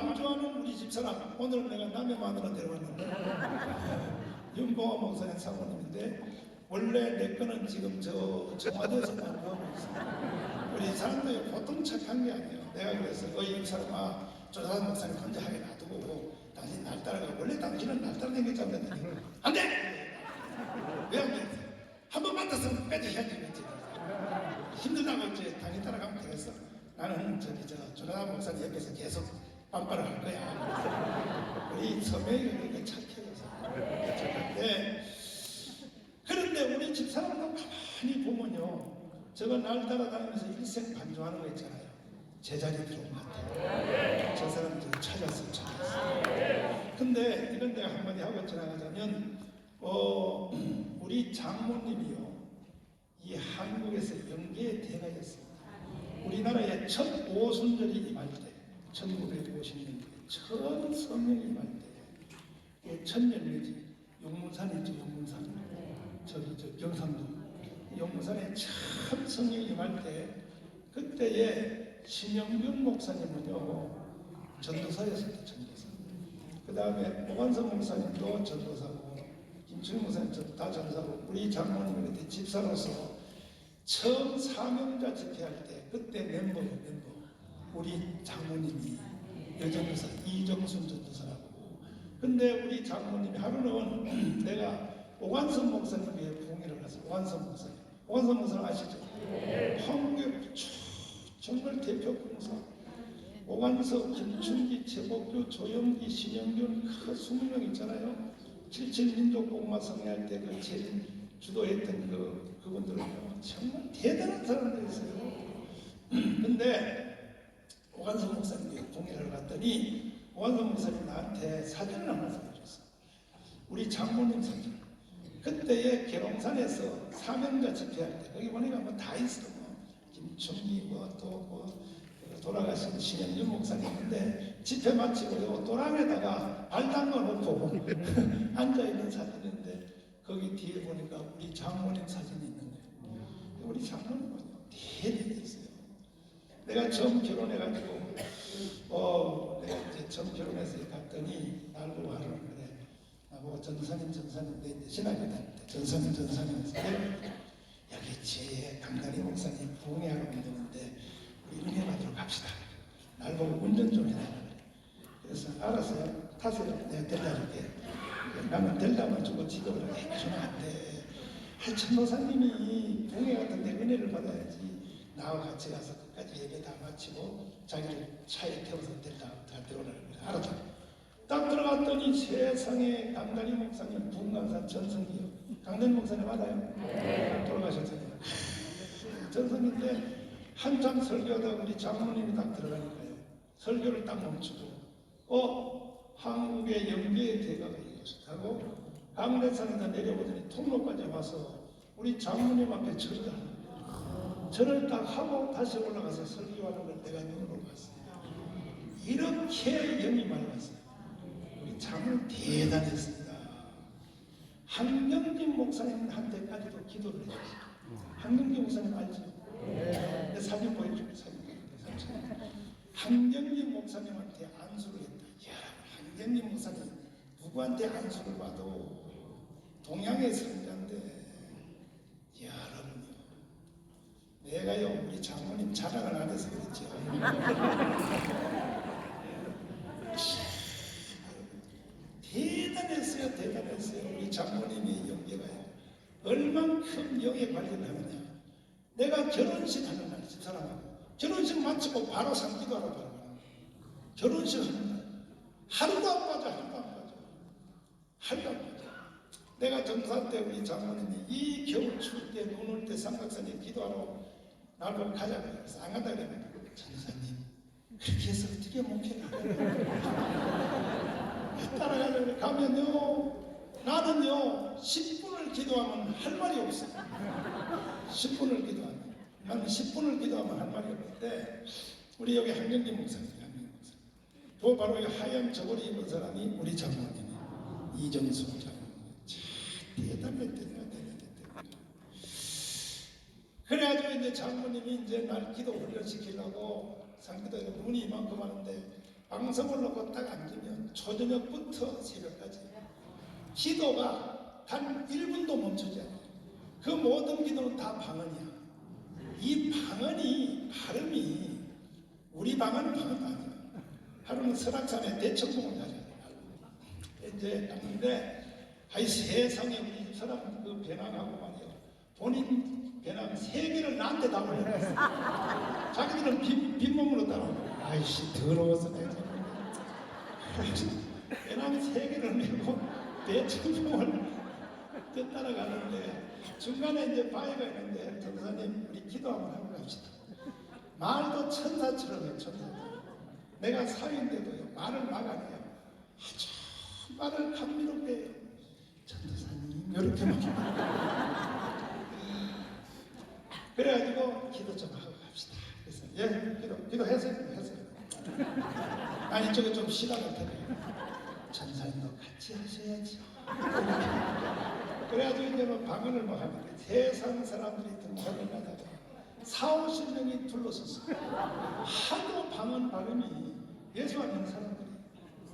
반주하는 우리 집사람 오늘 내가 남의 마누라 데려왔는데. 윤보아 목사님 사모님인데 원래 내 거는 지금 저 청와대에서 반주하고 있어. 우리 사람들이 보통 착한 게 아니에요. 내가 그래서 어이 이 사람아 조사한 목사님 혼자 하게 놔두고 당신 날 따라가 원래 당신은 날 따라 다녔잖아 그랬더니. 안돼! 왜 안 돼? 한 번 만났으면 끝까지 해야지. 힘들다고 이제 당신 따라가면 되겠어. 나는 저기 저 조나단 목사님 옆에서 계속 빰빠를 할 거야. 우리 서명이가 착해져서 착한데 그런데 우리 집사람도 가만히 보면요. 저거 날 따라다니면서 일생 반주하는 거 있잖아요. 제자리 들어온 것 같아요. 저 사람 좀 찾았으면 좋겠어. 근데 이런 데가 한마디 하고 지나가자면 어 우리 장모님이요. 이 한국에서 연계의 대가였습니다. 우리나라의 첫 오순절이 임할 때, 1950년대 첫 성령이 임할 때, 이게 천년이지 용문산 있죠, 용문산. 저기 저 경상도 용문산에 첫 성령이 임할 때, 그때에 신영균 목사님은요 전도사였습니다, 전도사. 그 다음에 오관성 목사님도 전도사고 김충 목사님 다 전도사고 우리 장모님이 그때 집사로서 처음 사명자 집회할 때 그때 멤버예요 멤버 우리 장모님이 여전도사 이정순 전도사라고 근데 우리 장모님이 하루는 내가 오관성 목사님의 부흥회를 갔어요 오관성 목사님 오관성 목사님 아시죠? 한국의 정말 대표 부흥사 오관석, 김춘기, 최복규, 조영기, 신영균 그 20명 있잖아요. 77민족 복마 성회할 때 그 제일 주도했던 그 그분들은요 정말 대단한 사람들이었어요. 근데 오관석 목사님이 공연을 갔더니 오관석 목사님 나한테 사진을 하나 보여줬어. 우리 장모님 사진. 그때의 계룡산에서 사명자 집회할 때 거기 보니까 뭐 다 있어. 뭐 김춘기 뭐또뭐 돌아가신 신영준 목사님인데 집회 마치고 요 도랑에다가 발 담가 놓고 앉아 있는 사진인데 거기 뒤에 보니까 우리 장모님 사진이 있는 거예요. 우리 장모님은 대단했어요. 내가 처음 결혼해가지고 어 내가 이제 처음 결혼해서 갔더니 날 보고 하루는 그래 나보고 전사님 전사님 내 이제 신학교 다닐 때 전사님 전사님 해서 여기 제 강다리 목사님 부흥회하러 온다는데 우리 은혜 받으러 갑시다. 날 보고 운전 좀 해라. 그래서 알았어요. 타세요. 내가 데려다 줄게. 나는 데려다만 주고 지급을 하게 해주면 안 돼. 아, 천도사님이 부흥회 같은데 은혜를 받아야지. 나와 같이 가서 끝 까지 예배 다 마치고 자기를 차에 태워서 데려다 데려오라 그래. 알았다. 딱 들어갔더니 세상에 강다리 목사님 부흥강사 전성기요. 강다리 목사님 알아요? 돌아가셨잖아요. 전성기인데 한참 설교하다가 우리 장모님이 딱 들어가니까요. 설교를 딱 멈추고, 어, 한국의 영계의 대가가 이것이라고 강대산에다 내려오더니 통로까지 와서 우리 장모님 앞에 절을 하는 절을 딱 하고 다시 올라가서 설교하는 걸 내가 눈으로 봤어요. 이렇게 영이 맑았어요. 우리 장모님 대단했습니다. 한경진 목사님한테까지도 기도를 해줬어요. 한경진 목사님 알죠? 내 사진 보여줄게 사진 한경림 목사님한테 안수를 했다 여러분 한경림 목사님 누구한테 안수를 봐도 동양의 성자인데 여러분요 내가요 우리 장모님 자랑을 안 해서 그렇지. 대단했어요 대단했어요. 우리 장모님이 연계가요 얼만큼 영에 관련하느냐. 내가 결혼식 하는 날 집사람하고. 결혼식 마치고 바로 상기도 하러 가는 거야. 결혼식 하는 날. 하루도 안 빠져 하루도 안 빠져 하루도 안 빠져 내가 전사 때 우리 장모님이 이 겨울 추울 때 눈 올 때 삼각산에 기도하러 나를 가자 그래서 안 간다 그러면 전사님 그렇게 해서 어떻게 목회를 따라가려고 가면요 나는요 10분을 기도하면 할 말이 없어요. 10분을 기도하면. 나는 10분을 기도하면 할 말이 없는데 우리 여기 한경기 목사님 한경기 목사님. 또 바로 이 하얀 저고리 입은 사람이 우리 장모님이 이정수 장모님. 참 대단했대요 이제 장모님이 이제 날 기도 훈련 시키려고 상기도에 눈이 이만큼 하는데 방송을 놓고 딱 앉으면 초저녁부터 새벽까지 기도가 단 1분도 멈추지 않아요. 그 모든 기도는 다 방언이야. 이 방언이 발음이 우리 방언은 방언 아니야. 하루는 설악산에 대청봉을 가져요. 이제 갔는데 아이 세상에 사람 그 배낭하고 말이요. 본인 배낭 세 개를 나한테 다 올려놨어. 자기들은 빈, 빈몸으로 따라오고 아이씨 더러워서 내가 배낭 세 개를 메고 대청봉을 그 따라가는데 중간에 이제 바위가 있는데 전사님 우리 기도 한번 하고 갑시다. 말도 천사처럼 해요 천사처럼. 내가 사위인데도요 말을 막아내요. 아주 말을 감미롭게 해요. 전도사님 이렇게 막 그래가지고 기도 좀 하고 갑시다. 그래서 예 기도 기도했어요 했어요. 아니 저거 좀 시간을 드려요. 전사님도 같이 하셔야죠. 그래가지고 이제 뭐 방언을 막 하는데 세상 사람들이 등산을 가다가 4, 50명이 둘러섰어요. 하도 방언 발음이 예수 안 믿는 사람들이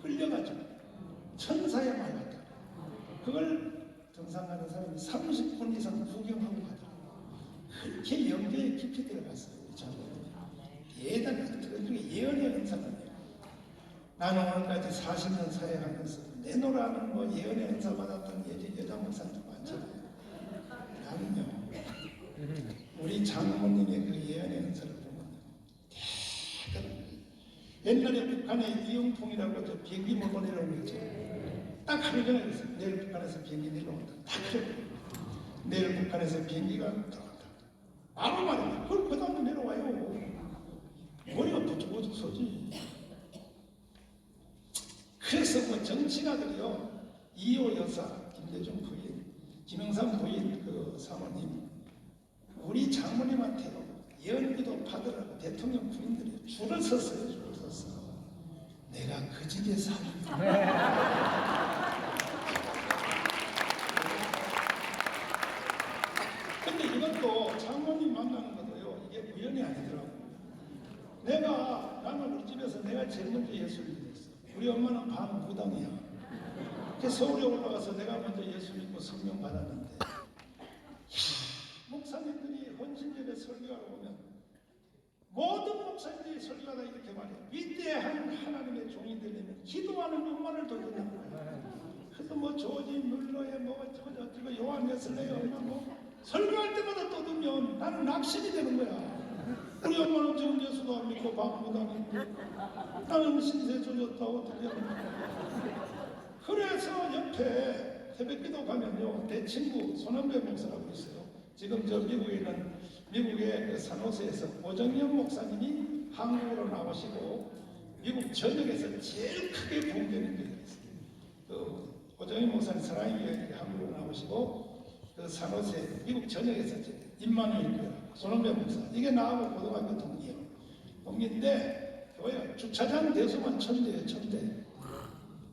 끌려가지고 천사의 말 같다. 그걸 등산하는 사람이 30분 이상 구경하고 가더라고요. 그렇게 연계에 깊이 들어갔어요. 대단한 그중에 예언의 은사는 나는 오늘까지 40년 사회하면서 내노라는 뭐 예언의 은사 받았던 여자, 여자 목사도 많잖아요. 나는요, 우리 장모님의 그 예언의 은사를 보면. 옛날에 북한에 이용풍이라고 저 비행기 몰고 내려오는 거죠. 딱 하루 전에. 내일 북한에서 비행기 내려온다. 딱 그래. 내일 북한에서 비행기가 들어간다. 바로 말이야. 그걸 그 다음에 내려와요. 머리가 부쩍부쩍 서지. 그래서 뭐 정치가들이요. 이호 여사, 김대중 부인, 김영삼 부인 그 사모님, 우리 장모님한테요. 예언기도 받으라고 대통령 부인들이 줄을 섰어요. 줄을 섰어. 내가 그 집에 살다. 근데 이것도 장모님 만나는 것도요. 이게 우연이 아니더라고. 내가 나는 우리 집에서 내가 제일 먼저 예수를 믿었어. 우리 엄마는 반무당이야. 그 서울에 올라가서 내가 먼저 예수 믿고 야, 목사님들이 헌신절에 설교하러 오면 모든 목사님들이 설교하다 이렇게 말해요. 위대한 하나님의 종이 되려면 기도하는 것만을 거예요. 그래서 뭐 조지 물러에 저거 저거 요한 얼마 뭐 설교할 때마다 떠들면 나는 낙심이 되는 거야. 우리 엄마는 지금 예수도 안 믿고 박무당인데 나는 신세 져졌다고 어떻게. 그래서 옆에 새벽기도 가면요 내 친구 손원배 목사라고 있어요. 지금 저 미국에 있는 미국의 그 산호세에서 오정현 목사님이 한국으로 나오시고 미국 전역에서 제일 크게 부흥되는 교회가 있어요. 그 오정현 목사님 사랑의 교회 한국으로 나오시고 그 산호세 미국 전역에서 임마누엘 교회 손원배 목사 이게 나하고 고등학교 동기예요. 동기인데 교회가 주차장 대수만 천대예요 천대.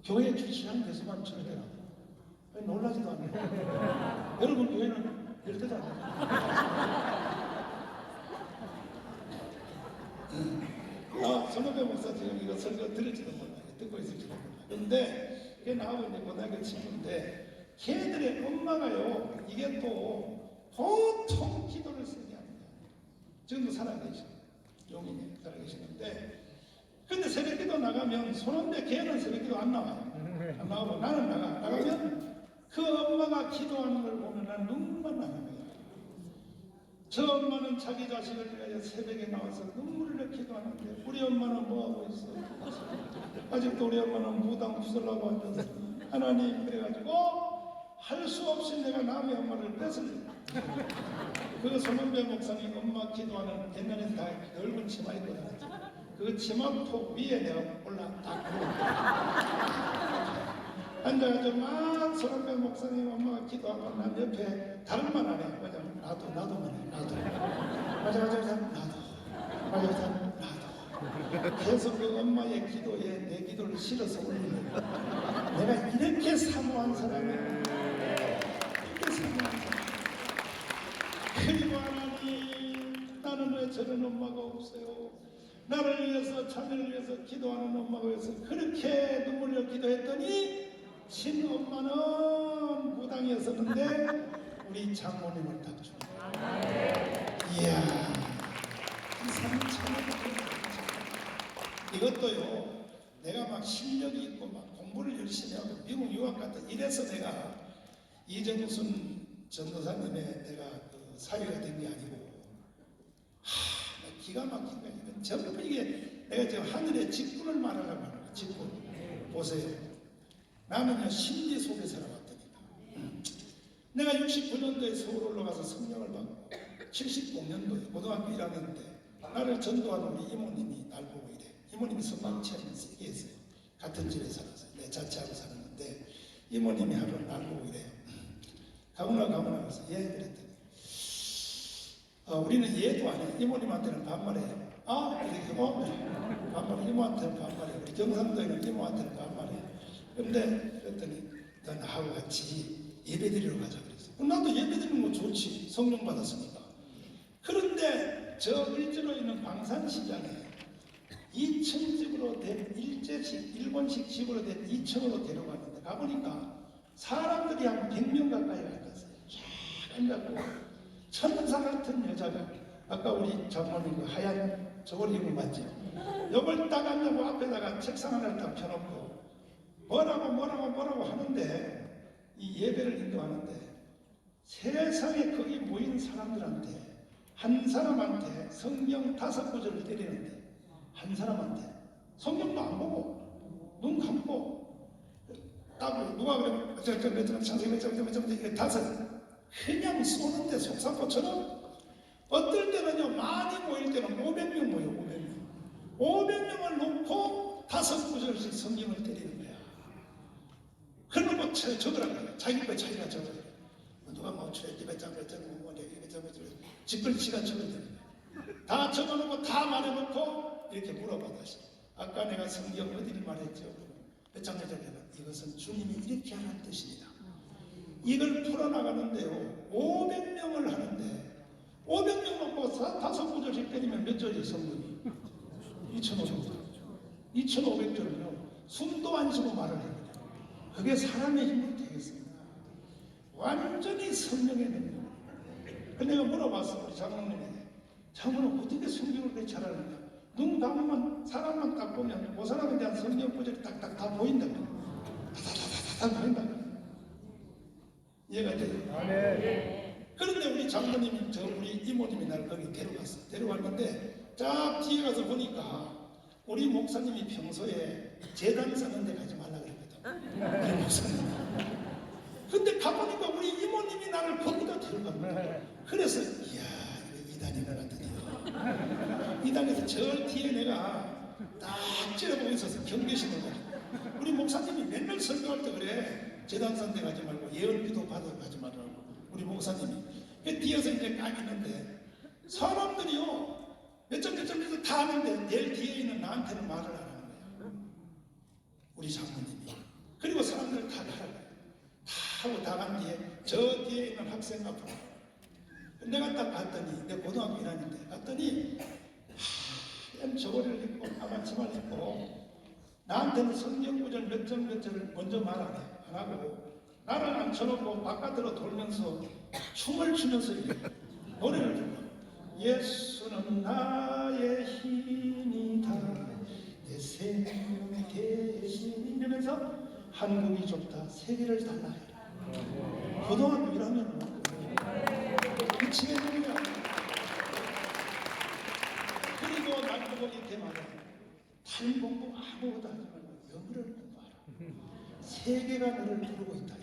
교회 주차장 대수만 천대라고. 아니, 놀라지도 않아요. 여러분 교회는 열대도 안. 아, 손흥배 목사 지금 이거 설교 들을지도 몰라요. 듣고 있을지도 몰라요. 근데 이게 나하고 이제 고등학교 친구인데 걔들의 엄마가요, 이게 또 보통 기도를 쓰게 합니다. 지금도 살아계시고 용인에 살아계시는데 근데 새벽 기도 나가면 손원배 걔는 새벽 기도 안 나와요. 안 나오고 나는 나가. 나가면 그 엄마가 기도하는 걸 보면 눈물만 나는 거야. 저 엄마는 자기 자식을 위하여 새벽에 나와서 눈물을 흘려 기도하는데 우리 엄마는 뭐하고 있어? 아직도 우리 엄마는 무당 부설라고 앉아서 하나님 그래가지고 할 수 없이 내가 남의 엄마를 뺏을 그 손원배 목사님 엄마 기도하는 옛날엔 다 넓은 치마 입거든 그 치마폭 위에 내가 올라 딱 앉아가지고 막 손원배 목사님 엄마가 기도하고 난 옆에 다른 말 안 해. 맞아 나도 나도만 해. 나도. 맞아 맞아 맞아 나도. 맞아 맞아 나도. 계속 그 엄마의 기도에 내 기도를 실어서 올리는. 내가 이렇게 사모한 사람이 이렇게 사모한 사람 그리고 하나님 나는 왜 저런 엄마가 없어요? 나를 위해서 자녀를 위해서 기도하는 엄마가 위해서 그렇게 눈물 흘려 기도했더니 친엄마는 무당이었었는데 우리 장모님을 딱 주는 이야 이 이것도요 내가 막 실력이 있고 막 공부를 열심히 하고 미국 유학 갔다 이래서 내가 이정순 전도사님의 내가 그 사위가 된 게 아니고 하, 나 기가 막힌 거야. 전부 이게 내가 지금 하늘의 직분을 말하려고 하는 거야. 직분. 보세요. 나는요, 신비 속에 살아왔다니까. 음. 내가 69년도에 서울 올라가서 성령을 받고 79년도에 고등학교 1학년 때 나를 전도하는 우리 이모님이 날 보고 이래. 이모님이 성남치아는 세계 있어요. 같은 집에 살았어요. 내 자취하고 살았는데 이모님이 하루 날 보고 이래요. 가구나 가구나 그래서 예 그랬더니 어, 우리는 얘도 안 해. 이모님한테는 반말해요. 아, 이렇게 어? 반말, 이모한테는 반말해. 우리 경상도에는 이모한테는 반말해. 근데 그랬더니 너 나하고 같이 예배 드리러 가자 그랬어. 나도 예배 드리는 거 좋지. 성령 받았으니까. 그런데 저 일제로 있는 광산시장에 2층 집으로 된 일제식, 일본식 집으로 된 2층으로 데려갔는데 가보니까 사람들이 한 100명 가까이 앉았어요. 쫙 앉았고 천사 같은 여자가 아까 우리 장모님 그 하얀 저걸 입은 맞죠? 요걸 딱 앉고 앞에다가 책상 하나를 딱 펴놓고 뭐라고 뭐라고 뭐라고 하는데 이 예배를 인도하는데 세상에 거기 모인 사람들한테 한 사람한테 성경 다섯 구절을 때리는데 한 사람한테 성경도 안 보고 눈 감고 딱 누가 그러면 저저몇점 이게 다섯 그냥 쏘는데 속사포처럼 어떨 때는요 많이 모일 때는 500명 모여 500명 500명을 놓고 다섯 구절씩 성경을 때리는 거야 그러고 저- 적으라고 자기 거 자기가 적어요 누가 뭐 출애기 몇장 몇장 뭐 내기 몇장 몇장 짓글씨가 적어야 되는 거야 다 적어놓고 다 말해놓고 이렇게 물어봐 다시. 아까 내가 성경 어디를 말했죠? 몇장 몇장 해봐. 이것은 주님이 이렇게 하는 뜻입니다. 이걸 풀어나가는데요. 500명을 하는데 500명 놓고 사- 다섯 구절씩 때리면 몇 절이에요 성경이? 2500절. 2500절은요 숨도 안 쉬고 말을 합니다 그게 사람의 힘이 되겠습니다 완전히 성령의 능력. 그 내가 물어봤어 우리 장로님에게. 장로는 어떻게 성경을 그렇게 잘하는가? 눈 감으면 사람만 딱 보면 그 사람에 대한 성경 구절이 딱딱 다 보인다고 다다다다다 보인다고 이해가 돼요? 그런데 우리 장모님이 저 우리 이모님이 나를 거기 데려갔어. 데려갔는데 쫙 뒤에 가서 보니까 우리 목사님이 평소에 재단 사는 데 가지 말라 그랬 거든. 우리 목사님. 근데 가보니까 우리 이모님이 나를 거기다 데려간 거야. 그래서 이야 것 같더니 이단에서 저 뒤에 내가 딱 찌려보고 있어서 경계심을 가지고 우리 목사님이 맨날 설교할 때 그래 재단 산대 가지 말고 예언기도 받아 가지 말라고 우리 목사님이 그 뒤에서 이제 까기는데 사람들이요 몇점몇점몇점 다 하는데 내일 뒤에 있는 나한테는 말을 안 하는 거야 우리 장모님이 그리고 사람들 다 가라고 다 하고 다 간 뒤에 저 뒤에 있는 학생 앞으로 내가 딱 갔더니 내 고등학교 1학년 때 갔더니 하얀 저고리를 입고 까만 치마를 입고 나한테는 성경 구절 몇절몇 절을 먼저 말 안 해. 안 하고 나를 앉혀놓고 바깥으로 돌면서 춤을 추면서. 노래를 불러. 예수는 나의 힘이다. 내 생명 대신 이러면서 한국이 좋다. 세계를 달라 해. 고등학교 1학년 미치게 거야. 그리고 날 보고 이렇게 말해. 다른 공부 아무것도 하지 말고 영어를 공부하라. 세계가 너를 부르고 있다.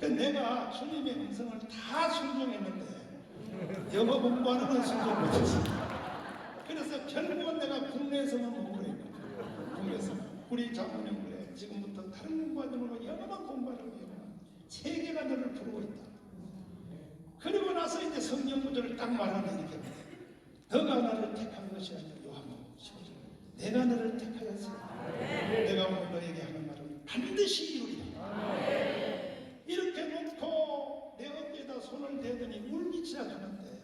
그 내가 주님의 음성을 다 순종했는데 영어 공부하는 건 순종 못했어. 그래서 결국은 내가 국내에서만 공부를 했거든. 국내에서 우리 장모님 그래. 지금부터 다른 공부하지 말고 영어만 공부하라고 영어만. 세계가 너를 부르고 있다. 그리고 나서 이제 성경 구절을 딱 이렇게 말해. 너가 나를 택한 것이 아니라 요한복음 15절. 내가 너를 택하였으니 내가 오늘 너에게 하는 말은 반드시 이루리라. 이렇게 놓고 내 어깨에다 손을 대더니 울기 시작하는데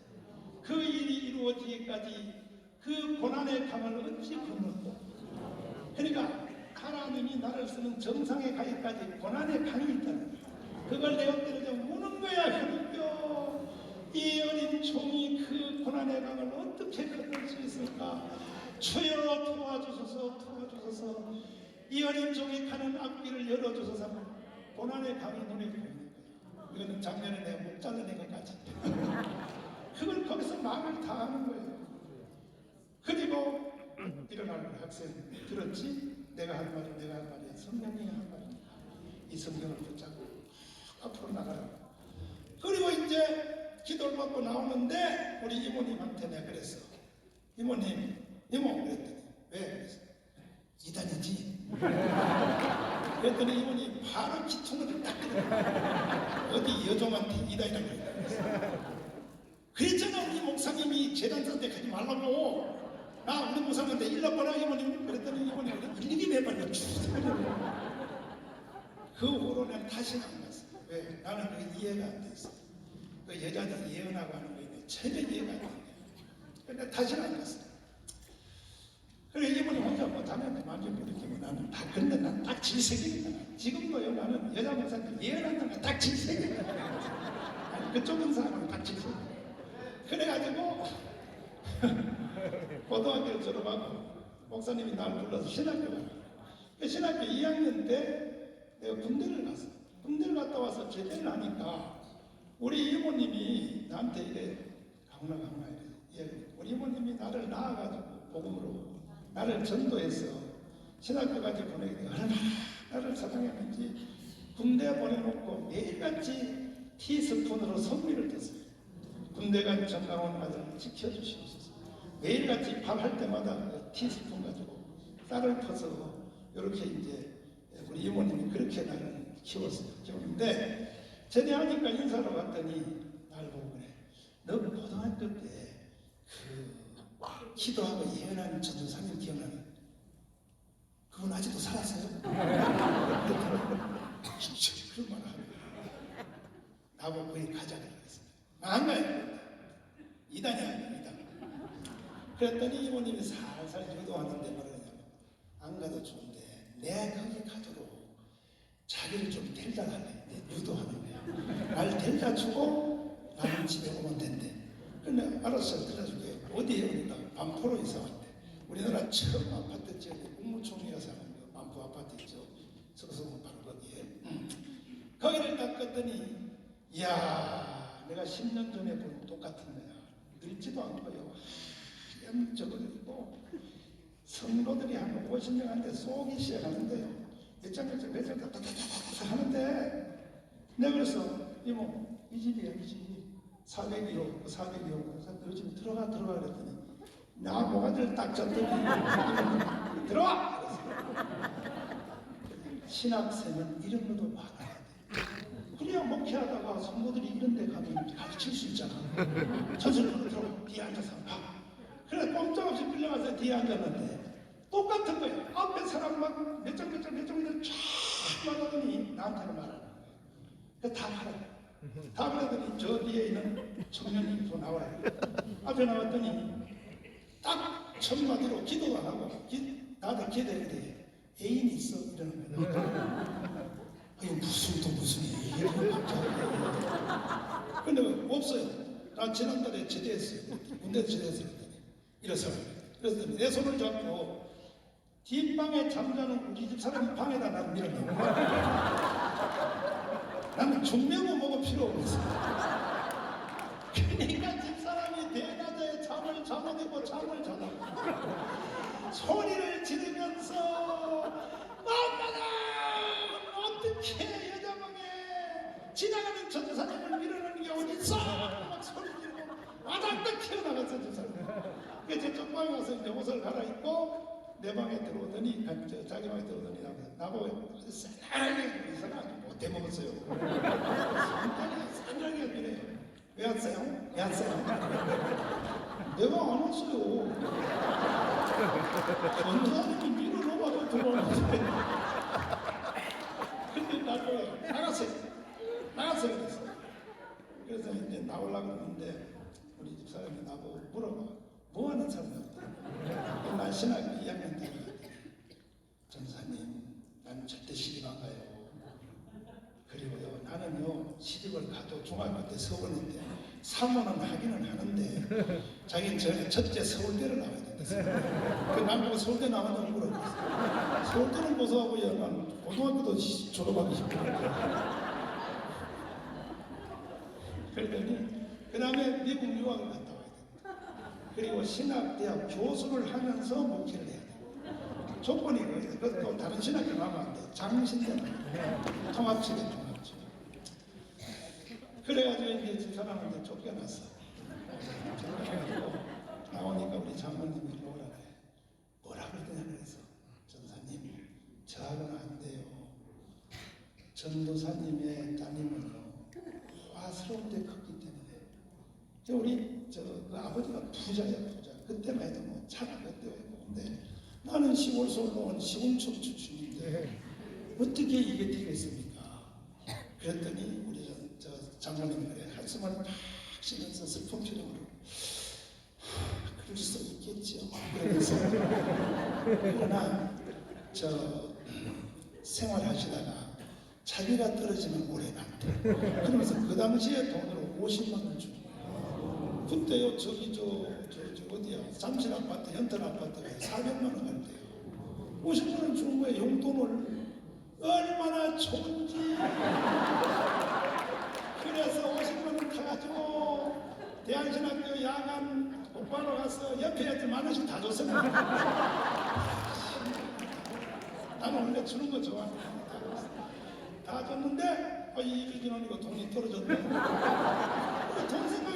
그 일이 이루어지기까지 그 고난의 강을 어찌 건넜고 그러니까 하나님이 나를 쓰는 정상에 가기까지 고난의 강이 있다는. 그걸 내 엎드려져 우는 거야 그러니까 이 어린 종이 그 고난의 강을 어떻게 건널 수 있을까? 주여 도와주소서 도와주소서. 이 어린 종이 가는 앞길을 열어주소서. 고난의 강이 눈에 보이는 거야 이거는 작년에 내가 목 잘라낸 것까지 그걸 거기서 마음을 다하는 거예요. 그리고 일어나는 학생 들었지? 내가 할 말이 내가 할 말이 성령이 할 말이니까 이 성경을 붙잡고 앞으로 나가요. 그리고 이제 기도를 받고 나오는데 우리 이모님한테 내가 그랬어. 이모님, 이모 그랬더니 왜 그랬어? 이단이지. 그랬더니 이모님 바로 딱 들어. 어디 여종한테 이단이라고 그랬어. 그랬잖아 우리 목사님이 재단사 때 가지 말라고 나 우리 목사님한테 일러보라 이모님 그랬더니 이모님 일일이 내발려 그 후로 는 다시는 안 갔어. 왜? 나는 그게 이해가 안 됐어. 그 여자들 예언하고 하는 거 있는데 전혀 이해가 안 돼. 근데 다시는 안 갔어. 그래 이분이 혼자 못하면 완전 부르기면 나는 다 근데 난 딱 질색이니까. 지금도요. 나는 여자 목사님 예언한다는 건딱 질색이야 아니 그쪽은 사람은 딱 질색 그래가지고 고등학교 를 졸업하고 목사님이 날 불러서 신학교 가그 신학교 2학년 때 내가 군대를 갔어 군대를 갔다 와서 제대를 하니까 우리 이모님이 나한테 이래 강훈아 강훈아 이래. 예, 우리 이모님이 나를 낳아가지고 복음으로 나를 전도해서 신학교까지 보내게 돼 얼마나 나를 사랑했는지. 군대 보내놓고 매일같이 티스푼으로 선비를 떴어요. 군대 간 정강원 아들을 지켜주시옵소서 매일같이 밥할 때마다 그 티스푼 가지고 쌀을 퍼서 이렇게 이제 우리 이모님이 그렇게 나를 키웠어요 키웠는데 제대하니까 인사를 왔더니 날 보고 그래 너 고등학교 때 그 기도하고 예언하는 전도사님 기억나니? 그분 아직도 살았어요? 진짜 그런 말 하고 나보고 거기 가자 그랬습니다. 안 가요. 이단이 아니에요. 그랬더니 이모님이 살살 유도하는데 뭐라냐면 안 가도 좋은데 내 거기 가도록 자기를 좀 데려다 달래. 내 유도하는 거야. 날 데려다 주고 나는 집에 오면 된대. 근데 알았어, 그래줄게. 어디에 오니까 반포로 이사 왔대. 우리나라 처음 아파트 지역에 국무총리가 사는 거 반포 아파트 있죠. 석성원 바로 거기에. 음. 거기를 딱 갔더니 이야 내가 10년 전에 본 똑같은 거야 늙지도 않고요 저거 있고 성도들이 한 50명한테 쏘기 시작하는데요 몇장 몇장 몇장 따따따따 하는데 내가 그래서 이모 이 집이야 이집 401호 401호 그래서 너 집에 들어가 들어가 그랬더니 나 모가지를 딱 쳤더니 들어와. 신학생은 이런 것도 많아야 돼 그래야 목회하다가 성도들이 이런 데 가면 가르칠 수 있잖아. 저절로 들어 뒤에 앉아서 봐. 그래 꼼짝없이 끌려가서 뒤에 앉았는데 똑같은 거야. 앞에 사람 막몇장 몇 장 몇 장들 쫙 말하더니 나한테는 말하는 거야. 그다 말해. 다 말하더니 저 뒤에 있는 청년이 또 나와요. 앞에 나왔더니 딱 첫마디로 기도도 안 하고 기, 나한테 기대해 돼. 애인이 있어 이러는 거야. 아니 무슨 또 무슨 갑자기 근데 없어요 나 지난달에 제대했어요 군대 제대했어요 이래서 그래서 내 손을 잡고 뒷방에 잠자는 우리 집 사람 방에다 나를 밀어넣은 거야 나는 중매고 뭐고 필요 없어 그러니까 집사람이 대낮에 잠을 잠아내고 잠을 자다. 소리를 지르면서 엄마가 어떻게 여자방에! 지나가는 전사님을 밀어넣는 게 어딨어? 막 소리 지르고 와닥닥 튀어나갔어 저 사람 그래서 저쪽 방에 가서 이제 옷을 갈아입고 내 방에 들어오더니 아니, 저 자기 방에 들어오더니 나보고- 나보고 싸늘하게 이사가 못해 먹었어요 싸늘하게 그래 왜 왔어요? 왜 왔어요? 내가 안 왔어요 전사님이 밀어넣어가지고 들어오는데 근데 나를 나갔어요. 나갔어요. 그래서. 이제 나오려고 그러는데 우리 집 사람이 나보고 물어봐. 뭔 상관? 날씬하게 이야기한 전사님, 나는 절대 시집 안 가요. 그리고요, 나는요, 시집을 가도 중학교 때 서울인데, 사모는 하기는 하는데, 자기는 저, 첫째 서울대를 나와야 된다. 그난 보고 서울대 나왔냐고 물어봤어요. 서울대는 고소하고요, 난 고등학교도 졸업하기 쉽고. 그랬더니, 그 다음에 미국 유학 갔다. 그리고 신학대학 교수를 하면서 목회를 해야 돼. 조건이. 그것도 다른 신학교 나면 안 돼. 장신대만 통합치게 통합치. 그래가지고 이제 집 사람한테 쫓겨났어. 쫓겨나고 나오니까 우리 장모님이 뭐라 그래. 뭐라 그러더냐 그래서 전사님 저하고는 안 돼요. 전도사님의 따님은요 화스러운 데 컸기 때문에 저 우리 저 그 아버지가 부자야 부자 그때만 해도 뭐 차가 그때 근데 나는 시골 솔로원 시골촌 출신인데 어떻게 이게 되겠습니까? 그랬더니 우리 저, 저 장모님 그래 한숨을 팍 쉬면서 슬픈 표정으로 하, 그럴 수 있겠죠 그러면서 그러나 저 생활하시다가 자기가 떨어지면 오래 간대. 그러면서 그 당시에 돈으로 50만 원 주고. 그때요, 저기 저, 저, 저 어디야, 잠실 아파트, 연탄 아파트가 400만 원 간대요. 50만 원 주는 거에 용돈을 얼마나 좋은지. 그래서 50만 원 타가지고 대한신학교 야간 오빠로 가서 옆에 애들 만 원씩 다 줬습니다. 나는 원래 주는 거 좋아하는 다 줬는데 아, 이 일이 지나니까 돈이 떨어졌네 돈 생각이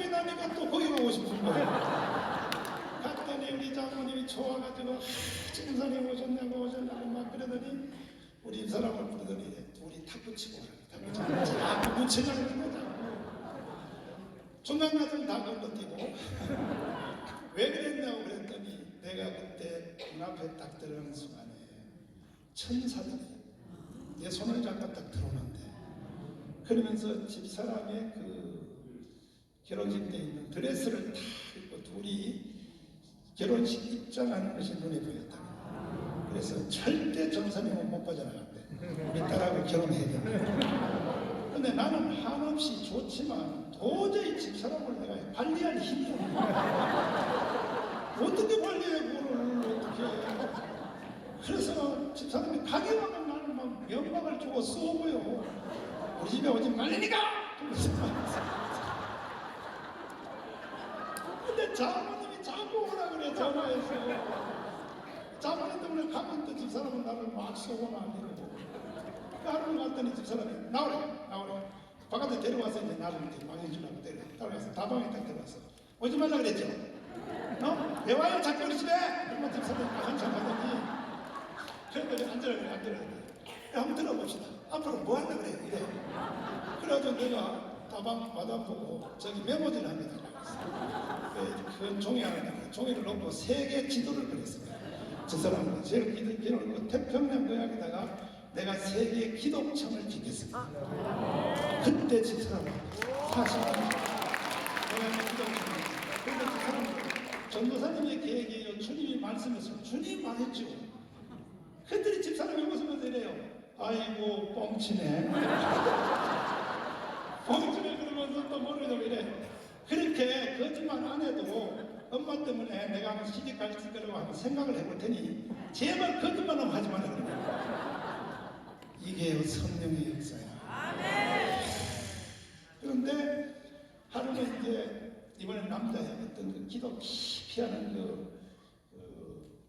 나니까 또 싶은 거야 갔더니 우리 장모님이 좋아가지고 진사님 오셨냐고 오셨냐고 막 그러더니 우리 입사람을 부르더니 둘이 탁구 치고 탁구 치고. 자꾸 무체장을 치고 자꾸 중간까지는 다 건너뛰고. 왜 그랬냐고 그랬더니 내가 그때 눈앞에 딱 들어가는 순간에 천사들이 내 손을 잡고 딱 들어오는데 그러면서 집사람의 그 결혼식 때 있는 드레스를 다 입고 둘이 결혼식 입장하는 것이 눈에 보였다. 그래서 절대 전사님은 못 빠져나간대. 우리 딸하고 결혼해야 된다. 근데 나는 한없이 좋지만 도저히 집사람을 내가 관리할 힘이 없는 어떻게 관리해 그거를 어떻게 해. 그래서 집사람이 가게만 하면 나는 막 명박을 주고 쏘고요. 우리 집에 오지 말라니까! 근데 장모님이 자꾸 오라 그래, 전화해서. 장모님 때문에 가면 또 집사람은 나를 막 쏘고 나니고. 하루 갔더니 집사람이 나오래, 나오래. 바깥에 데려와서 이제 나를 이렇게 망해주려고 데려, 따라가서 다방에 딱 데려왔어. 오지 말라 그랬죠? 어? 왜 와요? 자꾸 우리 집에? 그러면 집사람이 한참 가더니 그랬더니 앉으라 그래, 앉으라 그래. 한번 들어봅시다. 앞으로 뭐 하려 그래, 이래. 그래가지고 내가 다방 받아보고 저기 메모지를 합니다. 그, 큰 종이 하나 종이를 놓고 세 개 지도를 그렸습니다. 저 사람은 제일 기도, 기도를 태평양 도약에다가 내가 세 개의 기독청을 짓겠습니다. 그때 내가 기독청을 근데 그 사람은 전도사님의 계획이에요. 주님이 말씀했어요. 주님 말했죠. 그랬더니 집사람이 웃으면서 이래요. 아이고 뻥치네. 뻥치네 그러면서 또 모르겠다 이래. 그렇게 거짓말 안 해도 엄마 때문에 내가 한번 시집 갈 거라고 한번 생각을 해볼 테니 제발 거짓말은 하지 말라 그래요. 이게 성령의 역사야. 그런데 하루는 이제 이번에 남자야 어떤 그 기도 깊이 하는 그, 그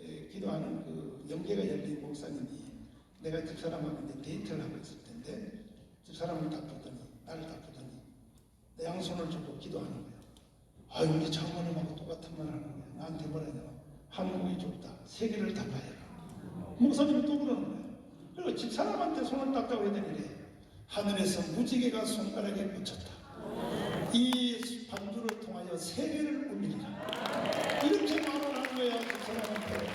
예, 기도하는 그 영계가 열린 목사님이 내가 집사람하고 이제 데이트를 하고 있을 텐데 집사람을 딱 딱 보더니 내 양손을 주고 기도하는 거야. 아유 우리 장모님하고 똑같은 말 하는 거야. 나한테 뭐라냐. 한국이 좁다. 세계를 다 봐야 목사님이 또 그러는 거야. 그리고 집사람한테 손을 닦다고 했더니 이래. 하늘에서 무지개가 손가락에 꽂혔다. 이 반주를 통하여 세계를 울리리라. 이렇게 말을 하는 거야, 집사람한테.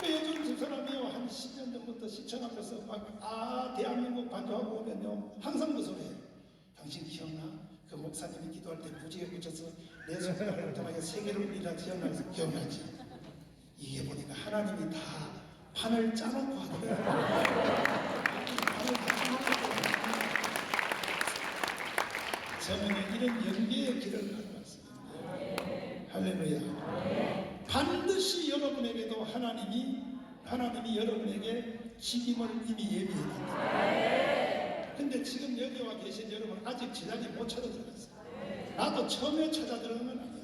그 요즘 집사람이요, 한 10년 전부터 시청 앞에서 막, 아, 대한민국 반주하고 오면요, 항상 그 소리. 당신 기억나? 그 목사님이 기도할 때 무지개 꽂혀서 내 손가락을 통하여 세계를 울리라 기억나서 기억나지? 이게 보니까 하나님이 다 판을 짜놓고 하더라고요. 저는 이런 연계의 길을 가고 왔습니다. 할렐루야. 반드시 여러분에게도 하나님이 하나님이 여러분에게 직임을 이미 예비했습니다. 근데 지금 여기 와 계신 여러분 아직 제자리 못 찾아 들어갔어요. 나도 처음에 찾아 들어간 건 아니야.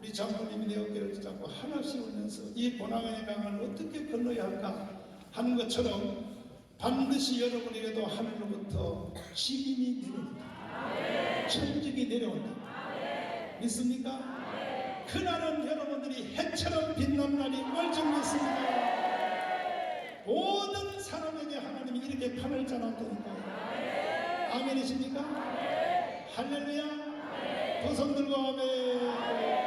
우리 장모님이 내 어깨를 붙잡고 하나씩 울면서 이 보나마의 강을 어떻게 건너야 할까 하는 것처럼 반드시 여러분에게도 하늘로부터 직임이 내려온다. 천직이 내려온다. 믿습니까? 그날은 여러분들이 해처럼 빛난 날이 멀쩡했습니다. 모든 사람에게 하나님이 이렇게 판을 짜놨다니까요. 아멘이십니까? 할렐루야. 들고 아멘.